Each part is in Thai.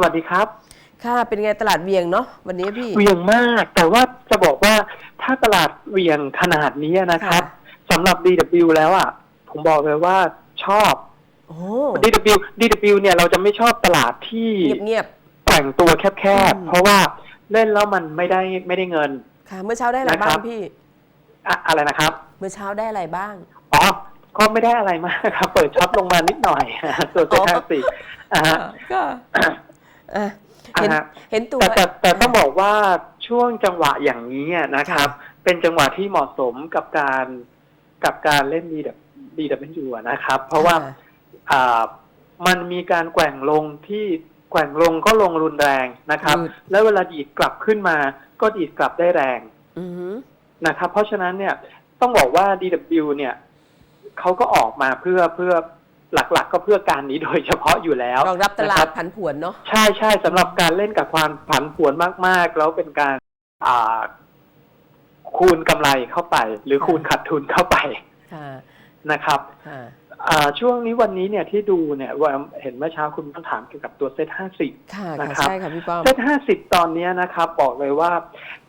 สวัสดีครับ ค่ะ เป็นไงตลาดเวียงเนาะวันนี้พี่เหวียงมาก แต่ว่าจะบอกว่าถ้าตลาดเหวียงขนาดนี้นะครับค่ะสำหรับ DW แล้วอะ ผมบอกเลยว่าชอบโอ้ DW DW เนี่ยเราจะไม่ชอบตลาดที่เงียบเงียบแต่งตัวแคบอืมๆเพราะว่าเล่นแล้วมันไม่ได้ไม่ได้เงินๆค่ะ เมื่อเช้าได้อะไรนะครับ้าบงพี่อะอะไรนะครับ เมื่อเช้าได้อะไรบ้าง อ๋อ ก็ไม่ได้อะไรมากครับ เปิดช็อปลงมานิดหน่อยตัวเซ็นห้าสิอ่าฮะก็ อะเห็นอ่าฮะเห็นตัวแต่แต่แต่ต้องบอกว่าช่วงจังหวะอย่างนี้นะครับค่ะเป็นจังหวะที่เหมาะสมกับการกับการเล่นดีดับดีดับเบิลยูนะครับ เพราะว่าค่อ่ามันมีการแกว่งลงที่แกว่งลงก็ลงรุนแรงนะครับอืมแล้วเวลาดีดกลับขึ้นมา ก็ดีดกลับได้แรงอือหือนะครับ เพราะฉะนั้นเนี่ยต้องบอกว่า DW เนี่ยเขาก็ออกมาเพื่อเพื่อ หลักๆ ก็เพื่อการนี้โดยเฉพาะอยู่แล้วรองรับตลานะคดบผันผวนเนาะใช่ใช่สำหรับการเล่นกับความผันผวนมากๆ แล้วเป็นการอ่าคูณกำไรเข้าไป หรือค่ะคูณขาดทุนเข้าไปค่ะนะครับค่ะอ่าช่วงนี้วันนี้เนี่ยที่ดูเนี่ยว่าเห็นเมื่อเช้าคุณต้องถามเกี่ยวกับตัวเซตห้าสิบค่ะนะค่ะครับใช่ค่ะพี่ป้อมเซตห้าสิบตอนเนี้ยนะครับ บอกเลยว่า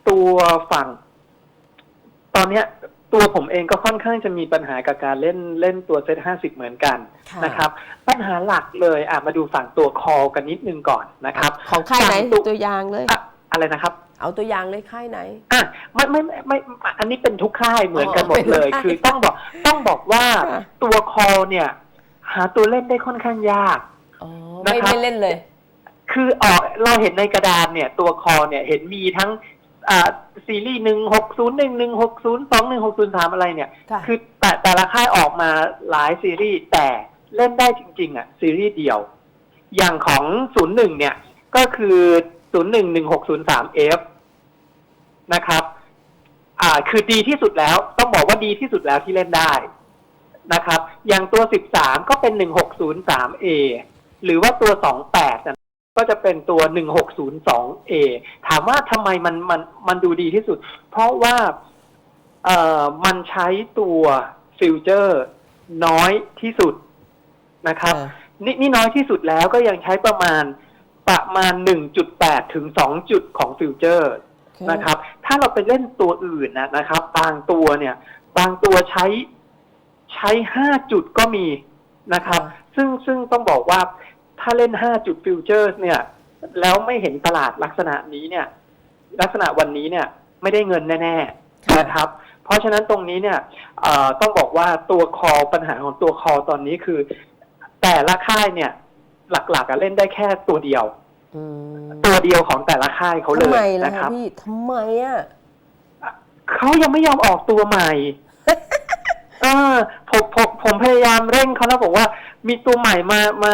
ตัวฝั่ง ตอนเนี้ย ตัวผมเองก็ค่อนข้างจะมีปัญหากับการเล่นเล่นตัวเซตห้าสิบเหมือนกันค่ะนะครับ ปัญหาหลักเลยอะมาดูฝั่งตัวคอกันนิดนึงก่อนนะครับของค่ายไหนฝั่งตัวตัวอย่างเลยอะอะไรนะครับเอาตัวอย่างเลยค่ายไหน อะไม่ไม่ไม่ไม่ไม่อันนี้เป็นทุกค่ายเหมือนกันหมดเป็นทุกเลยค่ายคือต้องบอกต้องบอกว่าค่ะ ตัวคอเนี่ย หาตัวเล่นได้ค่อนข้างยาก อ๋อไม่นะครับ ไม่เล่นเลย คือออกเราเห็นในกระดานเนี่ย ตัวคอเนี่ยเห็นมีทั้ง อ่าซีรีส์หนึ่งหกศูนย์หนึ่งหนึ่งหกศูนย์สองหนึ่งหกศูนย์สามอะไรเนี่ย ค่ะคือแต่แต่ละค่ายออกมาหลายซีรีส์แต่เล่นได้จริง ๆอะซีรีส์เดียว อย่างของศูนย์หนึ่งเนี่ยก็คือศูนย์หนึ่งหนึ่งหกศูนย์สามเอฟนะครับ อ่า คือดีที่สุดแล้วต้องบอกว่าดีที่สุดแล้วที่เล่นได้นะครับ อย่างตัวสิบสามก็เป็นหนึ่งหกศูนย์สามเอหรือว่าตัวสองแปดก็จะเป็นตัวหนึ่งห กศูนย์สองเอถามว่าทำไมมันมันมันดูดีที่สุด เพราะว่าเอ่อมันใช้ตัวฟิวเจอร์น้อยที่สุดนะครับค่ะนี่นี่น้อยที่สุดแล้วก็ยังใช้ประมาณประมาณ 1.8 ถึง 2 จุดของฟิวเจอร์นะครับ ถ้าเราไปเล่นตัวอื่นนะนะครับ บางตัวเนี่ย บางตัวใช้ใช้ 5 จุดก็มีนะครับค่ะซึ่งซึ่งต้องบอกว่าถ้าเล่น 5 จุดฟิวเจอร์เนี่ย แล้วไม่เห็นตลาดลักษณะนี้เนี่ย ลักษณะวันนี้เนี่ย ไม่ได้เงินแน่ๆค่ะนะครับ เพราะฉะนั้นตรงนี้เนี่ยเอ่อต้องบอกว่าตัวคอปัญหาของตัวคอตอนนี้คือ แต่ละค่ายเนี่ย หลักๆอะเล่นได้แค่ตัวเดียวอืมตัวเดียวของแต่ละค่ายเขาเลทำไมยล่ะนะคคะรับพี่ทำไมอะเขายังไม่ยอมออกตัวใหม่เออผมผมผมพยายามเร่งเขาแล้วบอกว่า มีตัวใหม่มามา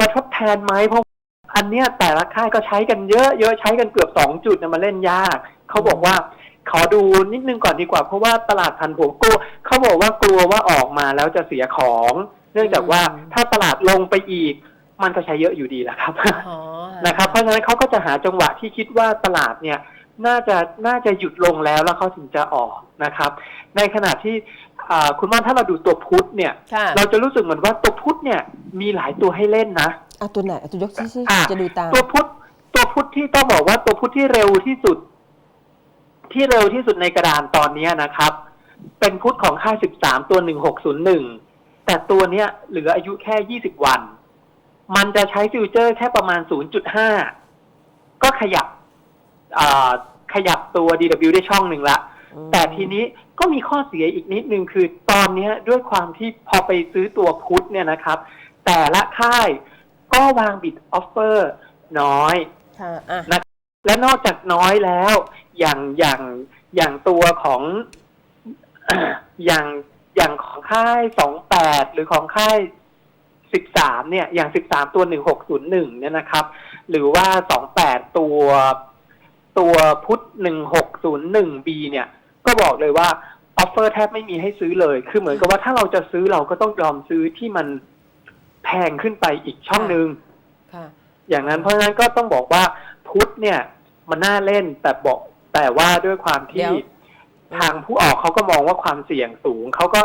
มาทดแทนไหมเพราะ อันเนี้ยแต่ละค่ายก็ใช้กันเยอะเยอะใช้กันเกือบสองจุดนะมาเล่นยาก เขาบอกว่าขอดูนิดนึงก่อนดีกว่า เพราะว่าตลาดพันผงกลัวเขาบอกว่ากลัวว่าออกมาแล้วจะเสียของ เนื่องจากว่าอืมถ้าตลาดลงไปอีก มันก็ใช้เยอะอยู่ดีแหละครับอ๋อนะครับเพราะฉะนั้นเขาก็จะหาจังหวะที่คิดว่าตลาดเนี่ยน่าจะน่าจะหยุดลงแล้วแล้วเขาถึงจะออกนะครับ ในขณะที่อ่าคุณม่านถ้าเราดูตัวพุทธเนี่ยค่ะเราจะรู้สึกเหมือนว่าตัวพุทธเนี่ยมีหลายตัวให้เล่นนะ เอาตัวไหนเอาตัวยกซิซิอะจะดูตาม ตัวพุทธตัวพุทธที่ต้องบอกว่าตัวพุทธที่เร็วที่สุด ที่เร็วที่สุดในกระดานตอนนี้นะครับ เป็นพุทธของค่ายสิบสามตัวหนึ่งหกศูนย์หนึ่งแต่ตัวเนี้ยเหลืออายุแค่ยี่สิบวัน มันจะใช้ฟิวเจอร์แค่ประมาณศูนย์จุดห้าก็ขยับอ่าขยับตัว DW ได้ช่องหนึ่งละอืมแต่ทีนี้ก็มีข้อเสียอีกนิดนึงคือตอนเนี้ยด้วยความที่พอไปซื้อตัวพุทธเนี่ยนะครับ แต่ละค่าย ก็วางบิดออฟเฟอร์น้อยค่ะอะนะและนอกจากน้อยแล้ว อย่างอย่างอย่างตัวของอย่างอย่างของค่ายสองแปดหรือของค่ายสิบสามเนี่ยอย่างสิบสามตัวหนึ่งหกศูนย์หนึ่งเนี่ยนะครับ หรือว่าสองแปดตัวตัวพุทธหนึ่งหกศูนย์หนึ่งบีเนี่ย ก็บอกเลยว่าออฟเฟอร์แทบไม่มีให้ซื้อเลย คือเหมือนกับว่าถ้าเราจะซื้อเราก็ต้องยอมซื้อที่มัน แพงขึ้นไปอีกช่องหนึ่งค่ะอย่างนั้นเพราะฉะนั้นก็ต้องบอกว่าพุทธเนี่ย มันน่าเล่นแต่บอกแต่ว่าด้วยความที่เดี๋ยวทางผู้ออกเขาก็มองว่าความเสี่ยงสูงเขาก็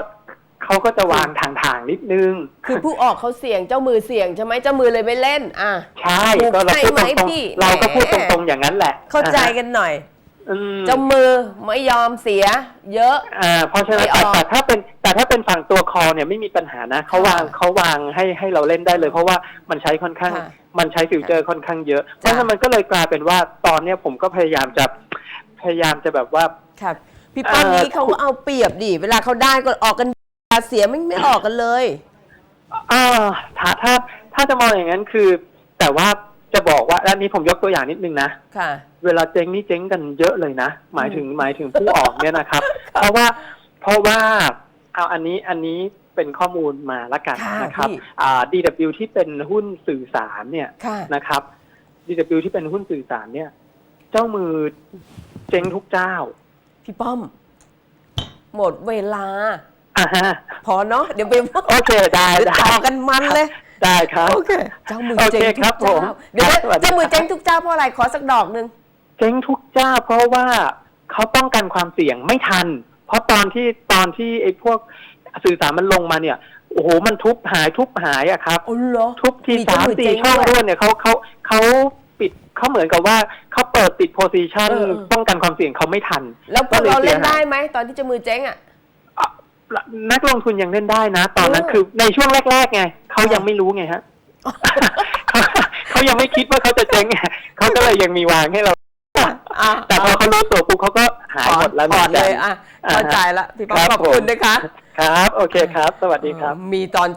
เขาก็จะวางทางทางๆนิดนึง คือผู้ออกเขาเสี่ยงเจ้ามือเสี่ยงใช่ไหมเจ้ามือเลยไม่เล่น อะใช่ถูกก็เราพูดใช่ไหมตรงพี่ๆเราก็พูดแหตมรงๆอย่างนั้นแหละ เข้าใจอ่ฮะกันหน่อย อืมเจ้ามือไม่ยอมเสีย เยอะ อ่าเพราะฉะนั้นไม่อแต่อกแต่ถ้าเป็นแต่ถ้าเป็นฝั่งตัวคอเนี่ยไม่มีปัญหานะเขาวางค่ะเขาวางให้ให้เราเล่นได้เลย เพราะว่ามันใช้ค่อนข้าง ค่ะมันใช้ฟิวเจอร์ค่อนข้างเยอะ เพจ้ะราะฉะนั้นมันก็เลยกลายเป็นว่าตอนเนี้ยผมก็พยายามจะพยายามจะแบบว่าครับพี่ป้อมเอ่อ นี้เขาก็เอาเปรียบดิเวลาเขาได้ก็ออกกันเสียไม่ไม่ออกกันเลย อ่าถ้าถ้าถ้าจะมองอย่างนั้นคือ แต่ว่า จะบอกว่าอันนี้ผมยกตัวอย่างนิดนึงนะ ค่ะ เวลาเจ๊งนี่เจ๊งกันเยอะเลยนะ หมายถึงหมายถึงผู้ออกเนี่ยนะครับ เพราะว่าเพราะว่าเอาอันนี้อันนี้เป็นข้อมูลมาละกันค่ะนะครับพี่ อ่า DW ที่เป็นหุ้นสื่อสารเนี่ยค่ะ นะครับ DW ที่เป็นหุ้นสื่อสารเนี่ย เจ้ามือเจ๊งทุกเจ้าพี่ป้อม หมดเวลา อ่าฮะพอเนาะเดี๋ยวไปโอเคได้เดี๋ยวได้ ต่อกันมันเลย ได้ครับ โอเคเจ้ามือโอเคเจ๊งทุครักบผมเจ้าเดี๋ยวนะครับสวัสดี เจ้ามือครับเจ๊งทุกเจ้าเพราะอะไรขอสักดอกหนึ่งเจ๊งทุกเจ้าเพราะว่าเขาป้องกันความเสี่ยงไม่ทัน เพราะตอนที่ตอนที่ไอ้พวกสื่อสารมันลงมาเนี่ยโอ้โหมันทุบหายทุบหายอะครับ อ๋อเหรอทุบทีเจ้สามอสี่เจ๊ช่องด้วยรวดเนี่ยเขาเขาเขาปิดเขาเหมือนกับว่าเขาเปิดปิดโพซิชันเออเออ ป้องกันความเสี่ยงเขาไม่ทันแล้วพวกเราก็เลยเสีเล่ยนหายได้ไหมตอนที่เจ้ามือเจ๊งอะอะ นักลงทุนยังเล่นได้นะ ตอนนั้นเออคือในช่วงแรกๆไงเขายังไม่รู้ไงฮะเขาเขายังไม่คิดว่าเขาจะเจ๊งไงเขาก็เลยยังมีวางให้เราอะแต่พอเขารู้ตัวปุ๊บเขาก็หายหมดแล้วถอนหนึ่งเลยแสนอะอ่าฮะเข้าใจละพี่ป้อมครับขอบคุณผมนะคะ ครับ โอเคครับ สวัสดีครับ มีตอน